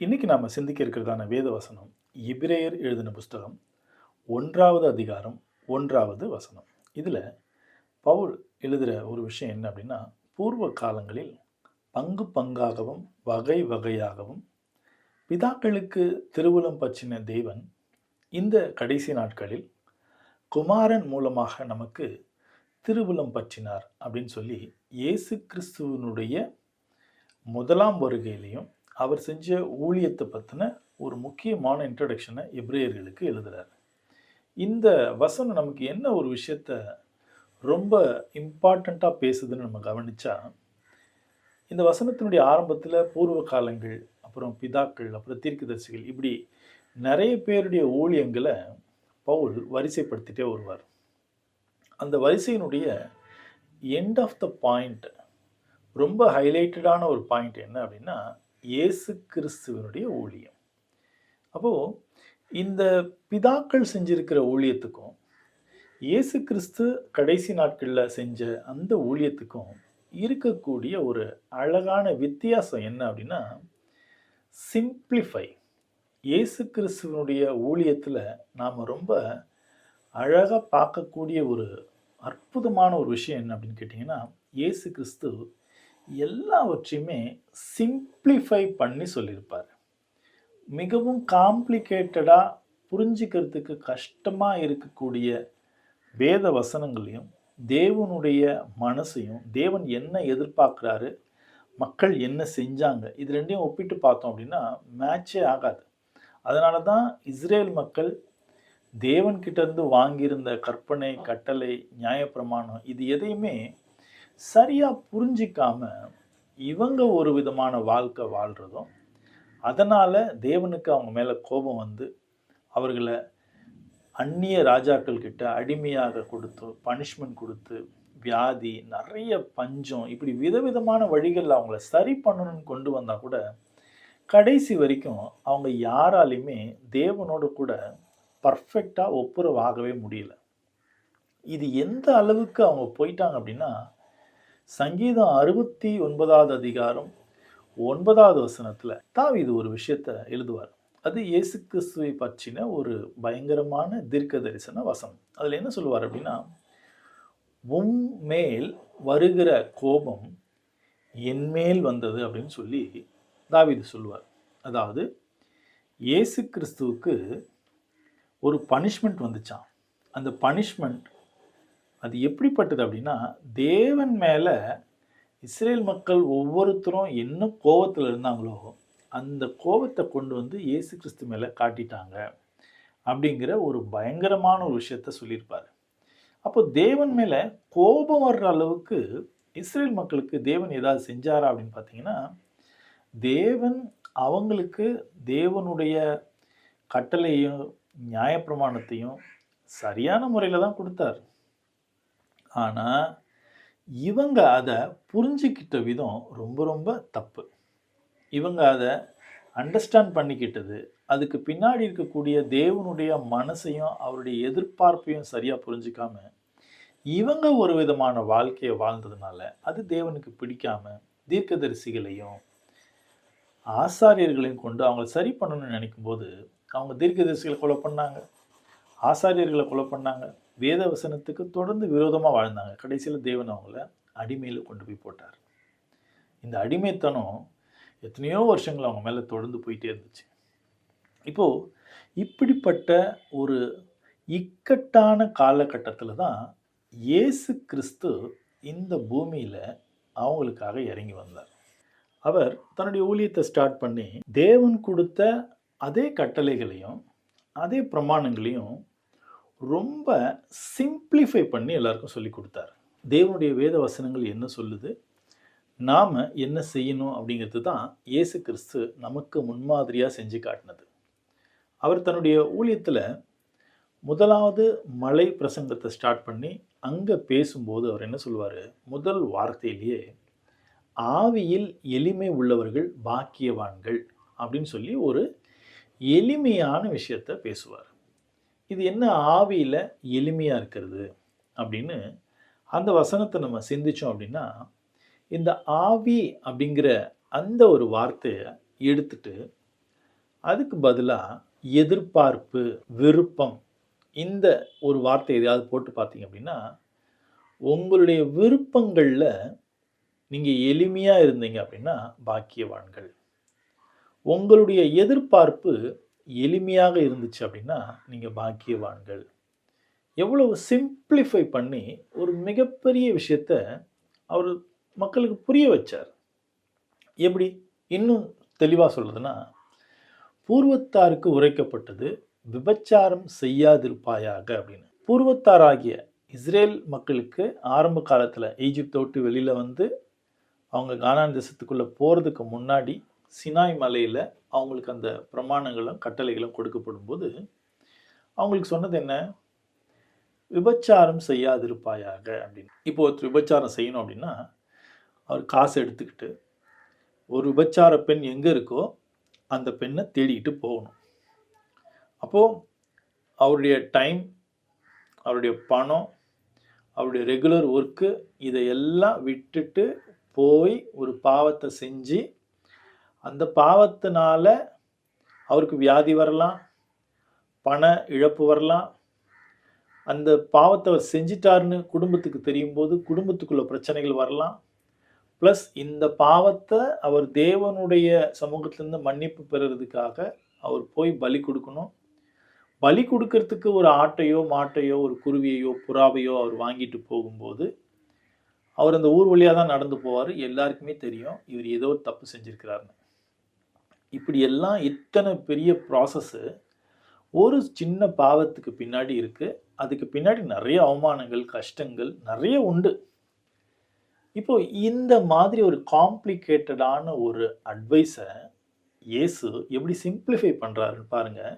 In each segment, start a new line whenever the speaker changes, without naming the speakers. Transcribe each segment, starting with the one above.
இன்றைக்கி நாம் சிந்திக்க இருக்கிறதான வேத வசனம் எபிரேயர் எழுதின புஸ்தகம் ஒன்றாவது அதிகாரம் ஒன்றாவது வசனம். இதில் பவுல் எழுதுகிற ஒரு விஷயம் என்ன அப்படின்னா பூர்வ காலங்களில் பங்கு பங்காகவும் வகை வகையாகவும் பிதாக்களுக்கு திருவுளம் பற்றின தேவன் இந்த கடைசி நாட்களில் குமாரன் மூலமாக நமக்கு திருவுளம் பற்றினார் அப்படின்னு சொல்லி இயேசு கிறிஸ்துவனுடைய முதலாம் வருகையிலையும் அவர் செஞ்ச ஊழியத்தை பற்றின ஒரு முக்கியமான இன்ட்ரடக்ஷனை எப்ரேயர்களுக்கு எழுதுகிறார் இந்த வசனம் நமக்கு என்ன ஒரு விஷயத்த ரொம்ப இம்பார்ட்டண்ட்டாக பேசுதுன்னு நம்ம கவனிச்சா இந்த வசனத்தினுடைய ஆரம்பத்தில் பூர்வ காலங்கள் அப்புறம் பிதாக்கள் அப்புறம் தீர்க்கதரிசிகள் இப்படி நிறைய பேருடைய ஊழியங்களை பவுல் வரிசைப்படுத்திட்டே வருவார். அந்த வரிசையினுடைய எண்ட் ஆஃப் த பாயிண்ட் ரொம்ப ஹைலைட்டடான ஒரு பாயிண்ட் என்ன அப்படின்னா இயேசு கிறிஸ்துவனுடைய ஊழியம். அப்போது இந்த பிதாக்கள் செஞ்சிருக்கிற ஊழியத்துக்கும் இயேசு கிறிஸ்து கடைசி நாட்களில் செஞ்ச அந்த ஊழியத்துக்கும் இருக்கக்கூடிய ஒரு அழகான வித்தியாசம் என்ன அப்படின்னா சிம்பிளிஃபை. இயேசு கிறிஸ்துவனுடைய ஊழியத்தில் நாம் ரொம்ப அழகாக பார்க்கக்கூடிய ஒரு அற்புதமான ஒரு விஷயம் என்ன அப்படின்னு கேட்டிங்கன்னா இயேசு கிறிஸ்து எல்லாவற்றையுமே சிம்பிளிஃபை பண்ணி சொல்லியிருப்பார். மிகவும் காம்ப்ளிகேட்டடாக புரிஞ்சுக்கிறதுக்கு கஷ்டமாக இருக்கக்கூடிய வேத வசனங்களையும் தேவனுடைய மனசையும் தேவன் என்ன எதிர்பார்க்குறாரு மக்கள் என்ன செஞ்சாங்க இது ரெண்டையும் ஒப்பிட்டு பார்த்தோம் அப்படின்னா மேட்சே ஆகாது. அதனால தான் இஸ்ரேல் மக்கள் தேவன்கிட்டேருந்து வாங்கியிருந்த கற்பனை கட்டளை நியாயப்பிரமாணம் இது எதையுமே சரியாக புரிஞ்சிக்காம இவங்க ஒரு விதமான வாழ்க்கை வாழ்கிறதும் அதனால் தேவனுக்கு அவங்க மேலே கோபம் வந்து அவர்களை அந்நிய ராஜாக்கள் கிட்ட அடிமையாக கொடுத்து பனிஷ்மெண்ட் கொடுத்து வியாதி நிறைய பஞ்சம் இப்படி விதவிதமான வழிகளில் அவங்கள சரி பண்ணணும்னு கொண்டு வந்தால் கூட கடைசி வரைக்கும் அவங்க யாராலையுமே தேவனோடு கூட பர்ஃபெக்டாக ஒப்புரவாகவே முடியல. இது எந்த அளவுக்கு அவங்க போயிட்டாங்க அப்படின்னா சங்கீதம் அறுபத்தி ஒன்பதாவது அதிகாரம் ஒன்பதாவது வசனத்தில் தாவீது ஒரு விஷயத்தை எழுதுவார். அது இயேசு கிறிஸ்துவை பற்றின ஒரு பயங்கரமான தீர்க்க தரிசன வசனம். அதில் என்ன சொல்லுவார் அப்படின்னா உம் மேல் வருகிற கோபம் என்மேல் வந்தது அப்படின்னு சொல்லி தாவிது சொல்லுவார். அதாவது இயேசு கிறிஸ்துவுக்கு ஒரு பனிஷ்மெண்ட் வந்துச்சான் அந்த பனிஷ்மெண்ட் அது எப்படிப்பட்டது அப்படின்னா தேவன் மேலே இஸ்ரேல் மக்கள் ஒவ்வொருத்தரும் என்ன கோபத்தில் இருந்தாங்களோ அந்த கோபத்தை கொண்டு வந்து இயேசு கிறிஸ்து மேலே காட்டிட்டாங்க அப்படிங்கிற ஒரு பயங்கரமான ஒரு விஷயத்த சொல்லியிருப்பார். அப்போ தேவன் மேலே கோபம் வர்ற அளவுக்கு இஸ்ரேல் மக்களுக்கு தேவன் ஏதாவது செஞ்சாரா அப்படின்னு பார்த்தீங்கன்னா தேவன் அவங்களுக்கு தேவனுடைய கட்டளையும் நியாயப்பிரமாணத்தையும் சரியான முறையில் தான் கொடுத்தார். ஆனால் இவங்க அதை புரிஞ்சுக்கிட்ட விதம் ரொம்ப ரொம்ப தப்பு. இவங்க அதை அண்டர்ஸ்டாண்ட் பண்ணிக்கிட்டது அதுக்கு பின்னாடி இருக்கக்கூடிய தேவனுடைய மனசையும் அவருடைய எதிர்பார்ப்பையும் சரியாக புரிஞ்சுக்காம இவங்க ஒரு விதமான வாழ்க்கையை வாழ்ந்ததுனால அது தேவனுக்கு பிடிக்காம தீர்க்கதரிசிகளையும் ஆசாரியர்களையும் கொண்டு அவங்கள சரி பண்ணணும்னு நினைக்கும் போது அவங்க தீர்க்கதரிசிகளை கொலை பண்ணாங்க. ஆசாரியர்களை கொலை பண்ணாங்க. வேத வசனத்துக்கு தொடர்ந்து விரோதமாக வாழ்ந்தாங்க. கடைசியில் தேவன் அவங்கள அடிமையில் கொண்டு போய் போட்டார். இந்த அடிமைத்தனம் எத்தனையோ வருஷங்கள் அவங்க மேலே தொடர்ந்து போயிட்டே இருந்துச்சு. இப்போது இப்படிப்பட்ட ஒரு இக்கட்டான காலகட்டத்தில் தான் இயேசு கிறிஸ்து இந்த பூமியில் அவங்களுக்காக இறங்கி வந்தார். அவர் தன்னுடைய ஊழியத்தை ஸ்டார்ட் பண்ணி தேவன் கொடுத்த அதே கட்டளைகளையும் அதே பிரமாணங்களையும் ரொம்ப சிம்பிளிஃபை பண்ணி எல்லாருக்கும் சொல்லி கொடுத்தாரு. தேவனுடைய வேத வசனங்கள் என்ன சொல்லுது? நாம் என்ன செய்யணும் அப்படிங்கிறது தான் இயேசு கிறிஸ்து நமக்கு முன்மாதிரியாக செஞ்சு காட்டினது. அவர் தன்னுடைய ஊழியத்தில் முதலாவது மலை பிரசங்கத்தை ஸ்டார்ட் பண்ணி அங்கே பேசும்போது அவர் என்ன சொல்லுவார்? முதல் வார்த்தையிலேயே ஆவியில் எளிமை உள்ளவர்கள் பாக்கியவான்கள் அப்படின்னு சொல்லி ஒரு எளிமையான விஷயத்தை பேசுவார். இது என்ன ஆவியில் எளிமையாக இருக்கிறது? அப்படின்னு அந்த வசனத்தை நம்ம சிந்தித்தோம் அப்படின்னா இந்த ஆவி அப்படிங்கிற அந்த ஒரு வார்த்தையை எடுத்துட்டு அதுக்கு பதிலாக எதிர்பார்ப்பு விருப்பம் இந்த ஒரு வார்த்தை எதையாவது போட்டு பார்த்தீங்க அப்படின்னா உங்களுடைய விருப்பங்களில் நீங்கள் எளிமையாக இருந்தீங்க அப்படின்னா பாக்கியவான்கள். உங்களுடைய எதிர்பார்ப்பு எளிமையாக இருந்துச்சு அப்படின்னா நீங்கள் பாக்கியவான்கள். எவ்வளவு சிம்பிளிஃபை பண்ணி ஒரு மிகப்பெரிய விஷயத்த அவர் மக்களுக்கு புரிய வச்சார். எப்படி? இன்னும் தெளிவாக சொல்கிறதுன்னா பூர்வத்தாருக்கு உரைக்கப்பட்டது விபச்சாரம் செய்யாதிருப்பாயாக அப்படின்னு. பூர்வத்தாராகிய இஸ்ரேல் மக்களுக்கு ஆரம்ப காலத்தில் ஈஜிப்தை தொட்டு வெளியில் வந்து அவங்க கானான் தேசத்துக்குள்ளே போகிறதுக்கு முன்னாடி சினாய் மலையில் அவங்களுக்கு அந்த பிரமாணங்களும் கட்டளைகளும் கொடுக்கப்படும் போது அவங்களுக்கு சொன்னது என்ன? விபச்சாரம் செய்யாதிருப்பாயாக அப்படின்னு. இப்போ ஒருத்தர் விபச்சாரம் செய்யணும் அப்படின்னா அவர் காசு எடுத்துக்கிட்டு ஒரு விபச்சார பெண் எங்கே இருக்கோ அந்த பெண்ணை தேடிக்கிட்டு போகணும். அப்போது அவருடைய டைம் அவருடைய பணம் அவருடைய ரெகுலர் ஒர்க்கு இதையெல்லாம் விட்டுட்டு போய் ஒரு பாவத்தை செஞ்சு அந்த பாவத்தினால அவருக்கு வியாதி வரலாம் பண இழப்பு வரலாம். அந்த பாவத்தை அவர் செஞ்சிட்டாருன்னு குடும்பத்துக்கு தெரியும் போது குடும்பத்துக்குள்ள பிரச்சனைகள் வரலாம். ப்ளஸ் இந்த பாவத்தை அவர் தேவனுடைய சமூகத்திலேருந்து மன்னிப்பு பெறுறதுக்காக அவர் போய் பலி கொடுக்கணும். பலி கொடுக்கறதுக்கு ஒரு ஆட்டையோ மாட்டையோ ஒரு குருவியையோ புறாவையோ அவர் வாங்கிட்டு போகும்போது அவர் அந்த ஊர் வழியாக தான் நடந்து போவார். எல்லாருக்குமே தெரியும் இவர் ஏதோ ஒரு தப்பு செஞ்சுருக்கிறாருன்னு. இப்படி எல்லாம் இத்தனை பெரிய ப்ராசஸ்ஸு ஒரு சின்ன பாவத்துக்கு பின்னாடி இருக்குது அதுக்கு பின்னாடி நிறைய அவமானங்கள் கஷ்டங்கள் நிறைய உண்டு. இப்போ இந்த மாதிரி ஒரு காம்ப்ளிகேட்டடான ஒரு அட்வைஸை இயேசு எப்படி சிம்பிளிஃபை பண்ணுறாருன்னு பாருங்கள்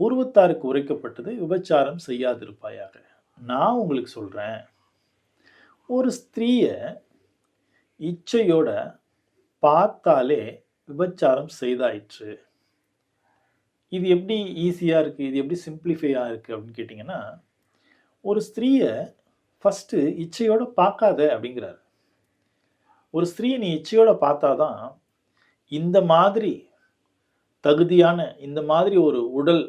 பூர்வத்தாருக்கு உரைக்கப்பட்டது விபச்சாரம் செய்யாதிருப்பாயாக. நான் உங்களுக்கு சொல்கிறேன் ஒரு ஸ்திரீயை இச்சையோட பார்த்தாலே விபச்சாரம் செய்தாயிற்று. இது எப்படி ஈஸியாக இருக்குது இது எப்படி சிம்பிளிஃபையாக இருக்குது அப்படின்னு கேட்டிங்கன்னா ஒரு ஸ்திரீயை ஃபஸ்ட்டு இச்சையோடு பார்க்காத அப்படிங்கிறார். ஒரு ஸ்திரீயை நீ இச்சையோடு பார்த்தாதான் இந்த மாதிரி தகுதியான இந்த மாதிரி ஒரு உடல்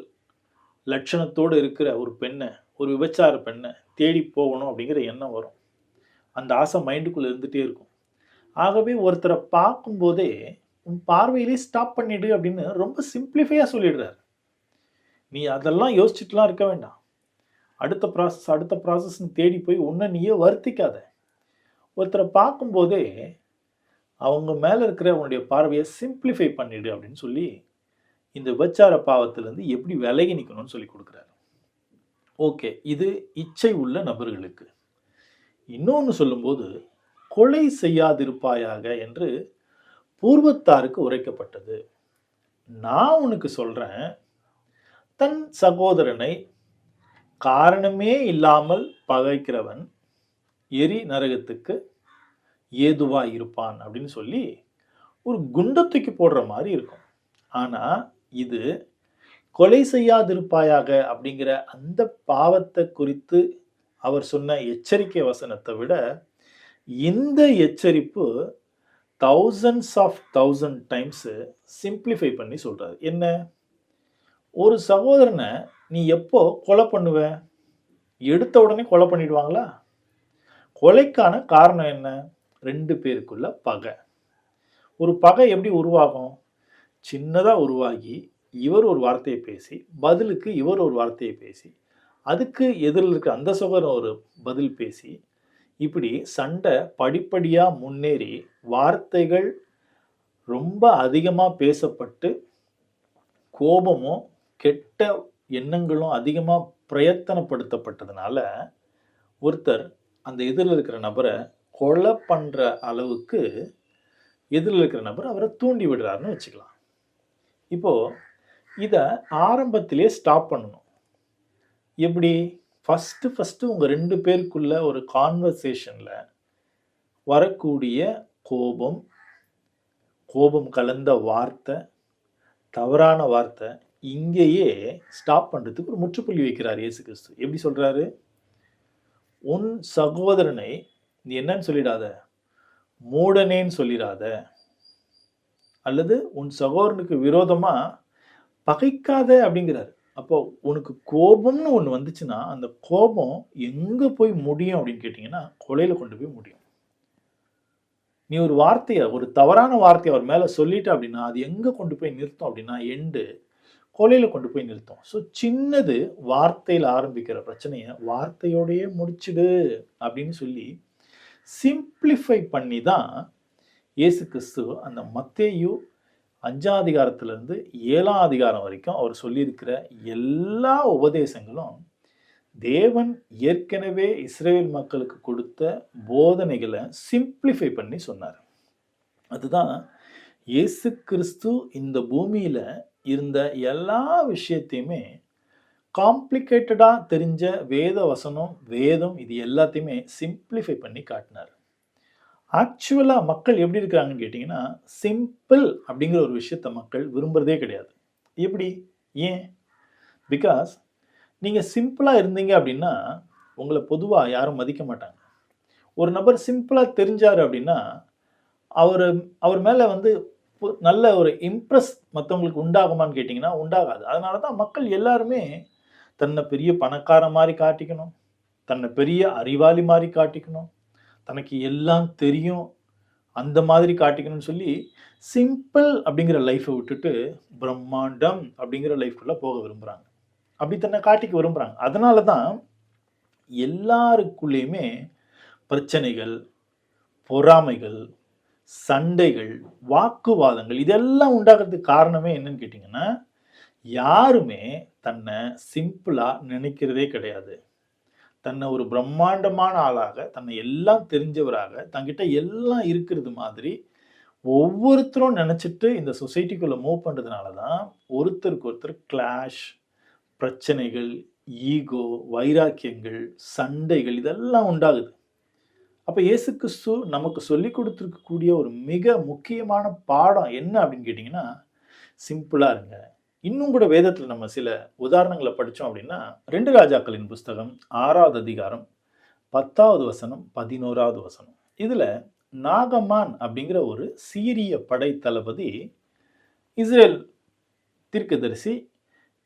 லட்சணத்தோடு இருக்கிற ஒரு பெண்ணை ஒரு விபச்சார பெண்ணை தேடி போகணும் அப்படிங்கிற எண்ணம் வரும். அந்த ஆசை மைண்டுக்குள்ளே இருந்துகிட்டே இருக்கும். ஆகவே ஒருத்தரை பார்க்கும்போதே உன் பார்வையிலே ஸ்டாப் பண்ணிடு அப்படின்னு ரொம்ப சிம்பிளிஃபையாக சொல்லிடுறாரு. நீ அதெல்லாம் யோசிச்சுட்டுலாம் இருக்க வேண்டாம். அடுத்த ப்ராசஸ் அடுத்த ப்ராசஸ்ன்னு தேடி போய் உன்னை நீயே வருத்திக்காத. ஒருத்தரை பார்க்கும்போதே அவங்க மேலே இருக்கிற அவனுடைய பார்வையை சிம்பிளிஃபை பண்ணிடு அப்படின்னு சொல்லி இந்த விபச்சார பாவத்திலேருந்து எப்படி விலகி நிற்கணும்னு சொல்லி கொடுக்குறாரு. ஓகே இது இச்சை உள்ள நபர்களுக்கு. இன்னொன்று சொல்லும்போது கொலை செய்யாதிருப்பாயாக என்று பூர்வத்தாருக்கு உரைக்கப்பட்டது. நான் உனக்கு சொல்கிறேன் தன் சகோதரனை காரணமே இல்லாமல் பகைக்கிறவன் எரி நரகத்துக்கு ஏதுவாக இருப்பான் அப்படின்னு சொல்லி ஒரு குண்டை தூக்கி போடுற மாதிரி இருக்கும். ஆனால் இது கொலை செய்யாதிருப்பாயாக அப்படிங்கிற அந்த பாவத்தை குறித்து அவர் சொன்ன எச்சரிக்கை வசனத்தை விட இந்த எச்சரிப்பு thousands of thousand times simplify பண்ணி சொல்கிறாரு என்ன? ஒரு சகோதரனை நீ எப்போ கொலை பண்ணுவ? எடுத்த உடனே கொலை பண்ணிடுவாங்களா? கொலைக்கான காரணம் என்ன? ரெண்டு பேருக்குள்ள பகை. ஒரு பகை எப்படி உருவாகும்? சின்னதாக உருவாகி இவர் ஒரு வார்த்தையை பேசி பதிலுக்கு இவர் ஒரு வார்த்தையை பேசி அதுக்கு எதிரில் இருக்க அந்த சகோதரன் ஒரு பதில் பேசி இப்படி சண்டை படிப்படியாக முன்னேறி வார்த்தைகள் ரொம்ப அதிகமாக பேசப்பட்டு கோபமும் கெட்ட எண்ணங்களும் அதிகமாக பிரயத்தனப்படுத்தப்பட்டதுனால ஒருத்தர் அந்த எதிரில் இருக்கிற நபரை கொலை பண்ணுற அளவுக்கு எதிரில் இருக்கிற நபர் அவரை தூண்டி விடுறாருன்னு வச்சுக்கலாம். இப்போது இதை ஆரம்பத்திலே ஸ்டாப் பண்ணணும். எப்படி? ஃபஸ்ட்டு ஃபஸ்ட்டு உங்கள் ரெண்டு பேருக்குள்ள ஒரு கான்வர்சேஷனில் வரக்கூடிய கோபம் கோபம் கலந்த வார்த்தை தவறான வார்த்தை இங்கேயே ஸ்டாப் பண்ணுறதுக்கு ஒரு முற்றுப்புள்ளி வைக்கிறார் இயேசு கிறிஸ்து. எப்படி சொல்கிறாரு உன் சகோதரனை நீ என்னன்னு சொல்லிடாத? மூடனேன்னு சொல்லிடாத? அல்லது உன் சகோதரனுக்கு விரோதமாக பகைக்காத? அப்படிங்கிறாரு. அப்போ உனக்கு கோபம்னு ஒன்று வந்துச்சுன்னா அந்த கோபம் எங்கே போய் முடியும் அப்படின்னு கேட்டிங்கன்னா கொலையில் கொண்டு போய் முடியும். நீ ஒரு வார்த்தையை ஒரு தவறான வார்த்தையை அவர் மேலே சொல்லிட்ட அப்படின்னா அது எங்கே கொண்டு போய் நிறுத்தும் அப்படின்னா எண்டு கொலையில் கொண்டு போய் நிறுத்தும். ஸோ சின்னது வார்த்தையில் ஆரம்பிக்கிற பிரச்சனையை வார்த்தையோடையே முடிச்சிடு அப்படின்னு சொல்லி சிம்பிளிஃபை பண்ணி தான் இயேசு கிறிஸ்து அந்த மத்தேயு அஞ்சாம் அதிகாரத்திலேருந்து ஏழாம் அதிகாரம் வரைக்கும் அவர் சொல்லியிருக்கிற எல்லா உபதேசங்களும் தேவன் ஏற்கனவே இஸ்ரேல் மக்களுக்கு கொடுத்த போதனைகளை சிம்பிளிஃபை பண்ணி சொன்னார். அதுதான் இயேசு கிறிஸ்து இந்த பூமியில் இருந்த எல்லா விஷயத்தையுமே காம்ப்ளிகேட்டடாக தெரிஞ்ச வேத வசனம் வேதம் இது எல்லாத்தையுமே சிம்பிளிஃபை பண்ணி காட்டினார். ஆக்சுவலாக மக்கள் எப்படி இருக்கிறாங்கன்னு கேட்டிங்கன்னா சிம்பிள் அப்படிங்கிற ஒரு விஷயத்த மக்கள் விரும்புகிறதே கிடையாது. எப்படி? ஏன்? பிகாஸ் நீங்கள் சிம்பிளாக இருந்தீங்க அப்படின்னா உங்களை பொதுவாக யாரும் மதிக்க மாட்டாங்க. ஒரு நபர் சிம்பிளாக தெரிஞ்சார் அப்படின்னா அவர் அவர் மேலே வந்து நல்ல ஒரு இம்ப்ரெஸ் மற்றவங்களுக்கு உண்டாகுமான்னு கேட்டிங்கன்னா உண்டாகாது. அதனால தான் மக்கள் எல்லாருமே தன்னை பெரிய பணக்கார மாதிரி காட்டிக்கணும் தன்னை பெரிய அறிவாளி மாதிரி காட்டிக்கணும் தனக்கு எல்லாம் தெரியும். அந்த மாதிரி காட்டிக்கணும்னு சொல்லி சிம்பிள் அப்படிங்கிற லைஃப்பை விட்டுட்டு பிரம்மாண்டம் அப்படிங்கிற லைஃப்குள்ளே போக விரும்புகிறாங்க அப்படி தன்னை காட்டிக்க விரும்புகிறாங்க அதனால தான் எல்லாருக்குள்ளேயுமே பிரச்சனைகள் பொறாமைகள் சண்டைகள் வாக்குவாதங்கள் இதெல்லாம் உண்டாகிறதுக்கு காரணமே என்னன்னு கேட்டிங்கன்னா யாருமே தன்னை சிம்பிளாக நினைக்கிறதே கிடையாது. தன்னை ஒரு பிரம்மாண்டமான ஆளாக தன்னை எல்லாம் தெரிஞ்சவராக தங்கிட்ட எல்லாம் இருக்கிறது மாதிரி ஒவ்வொருத்தரும் நினச்சிட்டு இந்த சொசைட்டிக்குள்ளே மூவ் பண்ணுறதுனால தான் ஒருத்தருக்கு ஒருத்தர் கிளாஷ் பிரச்சனைகள் ஈகோ வைராக்கியங்கள் சண்டைகள் இதெல்லாம் உண்டாகுது. அப்போ இயேசு கிறிஸ்து நமக்கு சொல்லி கொடுத்துருக்கக்கூடிய ஒரு மிக முக்கியமான பாடம் என்ன அப்படின்னு கேட்டிங்கன்னா சிம்பிளாக இருங்க. இன்னும் கூட வேதத்தில் நம்ம சில உதாரணங்களை படித்தோம் அப்படின்னா ரெண்டு ராஜாக்களின் புஸ்தகம் ஆறாவது அதிகாரம் பத்தாவது வசனம் பதினோராவது வசனம். இதில் நாகமான் அப்படிங்கிற ஒரு சீரிய படை தளபதி இஸ்ரேல் தீர்க்கதரிசி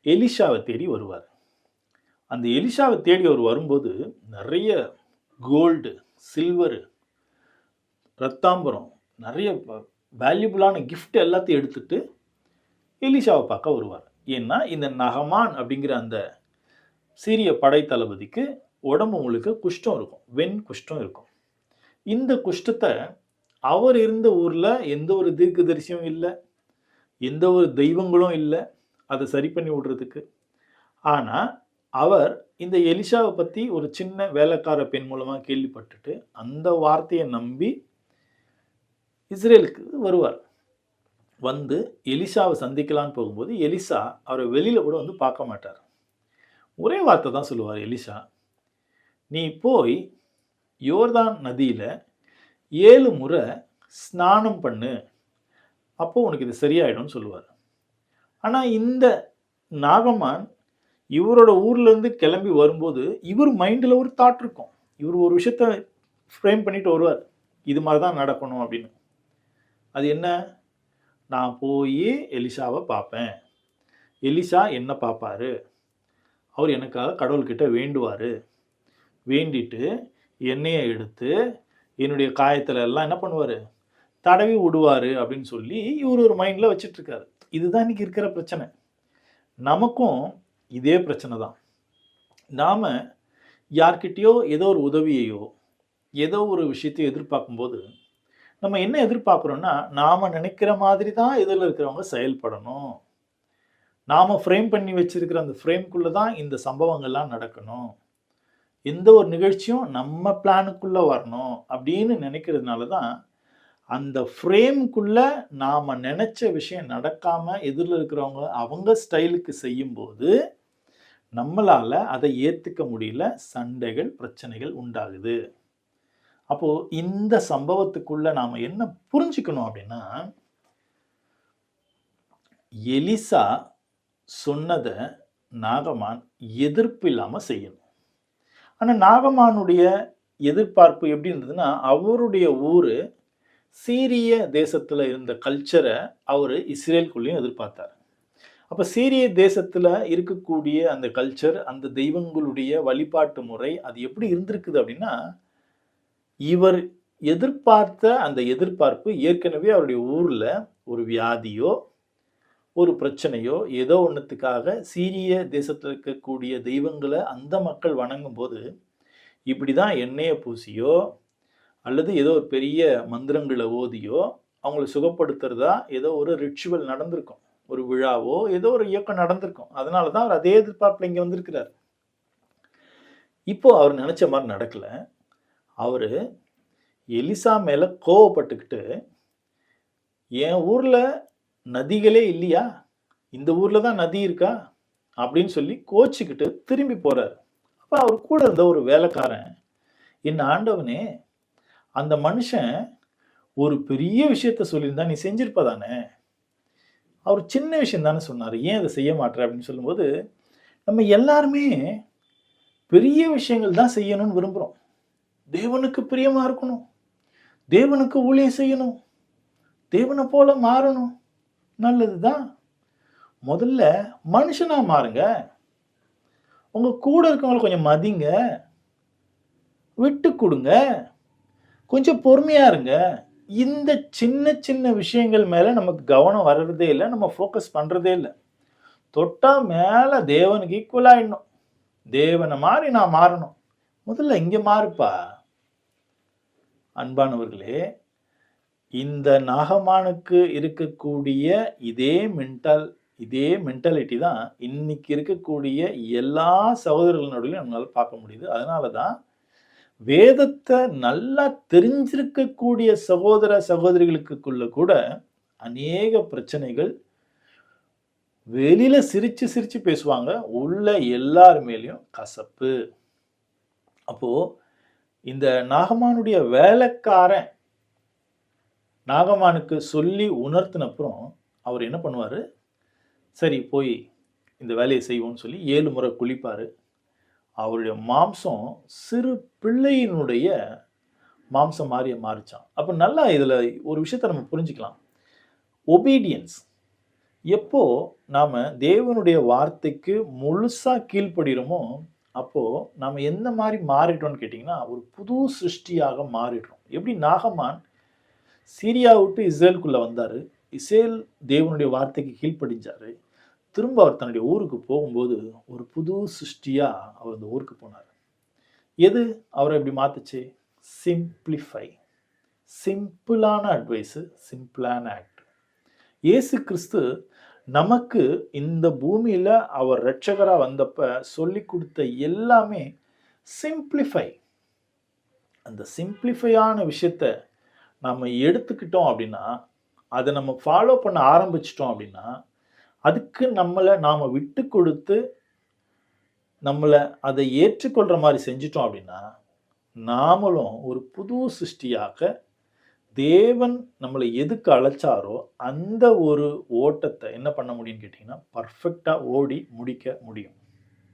எலிஷாவை தேடி வருவார். அந்த எலிஷாவை தேடி அவர் வரும்போது நிறைய கோல்டு சில்வரு ரத்தாம்பரம் நிறைய வேல்யூபுளான கிஃப்ட் எல்லாத்தையும் எடுத்துகிட்டு எலிஷாவை பார்க்க வருவார். ஏன்னா இந்த நகமான் அப்படிங்கிற அந்த சீரிய படை தளபதிக்கு உடம்பு முழுக்க குஷ்டம் இருக்கும். வெண் குஷ்டம் இருக்கும். இந்த குஷ்டத்தை அவர் இருந்த ஊரில் எந்த ஒரு தீர்க்கதரிசியும் இல்லை. எந்த ஒரு தெய்வங்களும் இல்லை. அதை சரி பண்ணி விடுறதுக்கு. ஆனால் அவர் இந்த எலிஷாவை பற்றி ஒரு சின்ன வேலைக்கார பெண் மூலமாக கேள்விப்பட்டுட்டு அந்த வார்த்தையை நம்பி இஸ்ரேலுக்கு வருவார். வந்து எலிஷாவை சந்திக்கலான்னு போகும்போது எலிசா அவரை வெளியில் கூட வந்து பார்க்க மாட்டார். ஒரே வார்த்தை தான் சொல்லுவார் எலிஷா நீ போய் யோர்தான் நதியில் ஏழு முறை ஸ்நானம் பண்ணு. அப்போது உனக்கு இது சரியாயிடும்னு சொல்லுவார். ஆனால் இந்த நாகமான் இவரோட ஊர்லேருந்து கிளம்பி வரும்போது இவர் மைண்டில் ஒரு தாட் இருக்கும். இவர் ஒரு விஷயத்த ஃப்ரேம் பண்ணிட்டு வருவார். இது மாதிரி தான் நடக்கணும் அப்படின்னு. அது என்ன? நான் போய் எலிஷாவை பார்ப்பேன் எலிஷா என்ன பார்ப்பாரு அவர் எனக்காக கடவுள்கிட்ட வேண்டுவார். வேண்டிட்டு எண்ணெயை எடுத்து என்னுடைய காயத்தில் எல்லாம் என்ன பண்ணுவார்? தடவி விடுவார் அப்படின்னு சொல்லி இவர் ஒரு மைண்டில் வச்சிட்ருக்காரு. இதுதான் இன்றைக்கி இருக்கிற பிரச்சனை. நமக்கும் இதே பிரச்சனை தான். நாம் யார்கிட்டயோ ஏதோ ஒரு உதவியையோ ஏதோ ஒரு விஷயத்தையோ எதிர்பார்க்கும்போது நம்ம என்ன எதிர்பார்க்குறோன்னா நாம் நினைக்கிற மாதிரி தான் இதில் இருக்கிறவங்க செயல்படணும். நாம் ஃப்ரேம் பண்ணி வச்சுருக்கிற அந்த ஃப்ரேம்குள்ளே தான் இந்த சம்பவங்கள்லாம் நடக்கணும். எந்த ஒரு நிகழ்ச்சியும் நம்ம பிளானுக்குள்ளே வரணும் அப்படின்னு நினைக்கிறதுனால தான் அந்த ஃப்ரேம்குள்ளே நாம் நினச்ச விஷயம் நடக்காமல் எதிரில் இருக்கிறவங்க அவங்க ஸ்டைலுக்கு செய்யும்போது நம்மளால் அதை ஏற்றுக்க முடியல சண்டைகள் பிரச்சனைகள் உண்டாகுது. அப்போது இந்த சம்பவத்துக்குள்ளே நாம் என்ன புரிஞ்சுக்கணும் அப்படின்னா எலிசா சொன்னதை நாகமான் எதிர்ப்பு இல்லாமல் செய்யணும். ஆனால் நாகமானுடைய எதிர்பார்ப்பு எப்படி இருந்ததுன்னா அவருடைய ஊர் சீரிய தேசத்தில் இருந்த கல்ச்சரை அவர் இஸ்ரேல்குள்ளேயும் எதிர்பார்த்தார். அப்போ சீரிய தேசத்தில் இருக்கக்கூடிய அந்த கல்ச்சர் அந்த தெய்வங்களுடைய வழிபாட்டு முறை அது எப்படி இருந்திருக்குது அப்படின்னா இவர் எதிர்பார்த்த அந்த எதிர்பார்ப்பு ஏற்கனவே அவருடைய ஊரில் ஒரு வியாதியோ ஒரு பிரச்சனையோ ஏதோ ஒன்றுத்துக்காக சீரிய தேசத்தில் இருக்கக்கூடிய தெய்வங்களை அந்த மக்கள் வணங்கும் போது இப்படி தான் எண்ணெயை பூசியோ அல்லது ஏதோ ஒரு பெரிய மந்திரங்களை ஓதியோ அவங்கள சுகப்படுத்துறதா ஏதோ ஒரு ரிச்சுவல் நடந்திருக்கும். ஒரு விழாவோ ஏதோ ஒரு இயக்கம் நடந்திருக்கும். அதனால தான் அவர் அதே எதிர்பார்ப்பில் இங்கே வந்திருக்கிறார். இப்போ அவர் நினச்ச மாதிரி நடக்கல. அவர் எலிசா மேலே கோவப்பட்டுக்கிட்டு என் ஊரில் நதிகளே இல்லையா? இந்த ஊரில் தான் நதி இருக்கா? அப்படின்னு சொல்லி கோச்சிக்கிட்டு திரும்பி போகிறார் அப்போ அவர் கூட இருந்த ஒரு வேலைக்காரன் என் ஆண்டவனே அந்த மனுஷன் ஒரு பெரிய விஷயத்த சொல்லியிருந்தா நீ செஞ்சிருப்பதானே அவர் சின்ன விஷயம் தானே சொன்னார். ஏன் அதை செய்ய மாட்டேற? அப்படின்னு சொல்லும்போது நம்ம எல்லாருமே பெரிய விஷயங்கள் தான் செய்யணும்னு விரும்புகிறோம் தேவனுக்கு பிரியமாக இருக்கணும். தேவனுக்கு ஊழியம் செய்யணும். தேவனை போல மாறணும். நல்லது தான் முதல்ல மனுஷனாக மாறுங்க. உங்கள் கூட இருக்கவங்களை கொஞ்சம் மதிங்க. விட்டு கொடுங்க. கொஞ்சம் பொறுமையாக இருங்க. இந்த சின்ன சின்ன விஷயங்கள் மேலே நமக்கு கவனம் வர்றதே இல்லை. நம்ம ஃபோக்கஸ் பண்ணுறதே இல்லை. தொட்டால் மேலே தேவனுக்கு ஈக்குவலாயிடணும் தேவனை மாறி நான் மாறணும். முதல்ல இங்கே மாறுப்பா. அன்பானவர்களே இந்த நாகமானுக்கு இருக்கக்கூடிய இதே மென்டல் இதே மென்டாலிட்டி தான் இன்னைக்கு இருக்கக்கூடிய எல்லா சகோதரர்கள் நம்மளால் பார்க்க முடியுது. அதனால தான் வேதத்தை நல்லா தெரிஞ்சிருக்கக்கூடிய சகோதர சகோதரிகளுக்குள்ள கூட அநேக பிரச்சனைகள் வெளியில சிரிச்சு சிரிச்சு பேசுவாங்க. உள்ள எல்லார் மேலேயும் கசப்பு. அப்போது இந்த நாகமானுடைய வேலைக்காரன் நாகமானுக்கு சொல்லி உணர்த்தினப்புறம் அவர் என்ன பண்ணுவார்? சரி போய் இந்த வேலையை செய்வோம்னு சொல்லி ஏழு முறை குளிப்பார். அவருடைய மாம்சம் சிறு பிள்ளையினுடைய மாம்சம் மாறிய மாறிச்சான். அப்போ நல்லா இதில் ஒரு விஷயத்தை நம்ம புரிஞ்சுக்கலாம். ஒபீடியன்ஸ் எப்போ நாம் தேவனுடைய வார்த்தைக்கு முழுசாக கீழ்ப்படுகிறோமோ அப்போது நம்ம எந்த மாதிரி மாறிட்டோம்னு கேட்டிங்கன்னா ஒரு புது சிருஷ்டியாக மாறிடுறோம். எப்படி? நாகமான் சீரியா விட்டு இஸ்ரேலுக்குள்ளே வந்தார். இஸ்ரேல் தேவனுடைய வார்த்தைக்கு கீழ்ப்படிஞ்சார். திரும்ப அவர் தன்னுடைய ஊருக்கு போகும்போது ஒரு புது சிருஷ்டியாக அவர் அந்த ஊருக்கு போனார். எது? அவரை எப்படி மாற்றுச்சு சிம்பிளிஃபை சிம்பிளான அட்வைஸு சிம்பிளான ஆக்ட் இயேசு கிறிஸ்து நமக்கு இந்த பூமியில் அவர் ரட்சகராக வந்தப்ப சொல்லி கொடுத்த எல்லாமே சிம்பிளிஃபை. அந்த சிம்பிளிஃபையான விஷயத்த நம்ம எடுத்துக்கிட்டோம் அப்படின்னா அதை நம்ம ஃபாலோ பண்ண ஆரம்பிச்சிட்டோம் அப்படின்னா அதுக்கு நம்மளை நாம் விட்டு கொடுத்து நம்மளை அதை ஏற்றுக்கொள்கிற மாதிரி செஞ்சிட்டோம் அப்படின்னா நாமளும் ஒரு புது சிருஷ்டியாக தேவன் நம்மளை எதுக்கு அழைச்சாரோ அந்த ஒரு ஓட்டத்தை என்ன பண்ண முடியும்னு கேட்டிங்கன்னா பர்ஃபெக்டாக ஓடி முடிக்க முடியும்.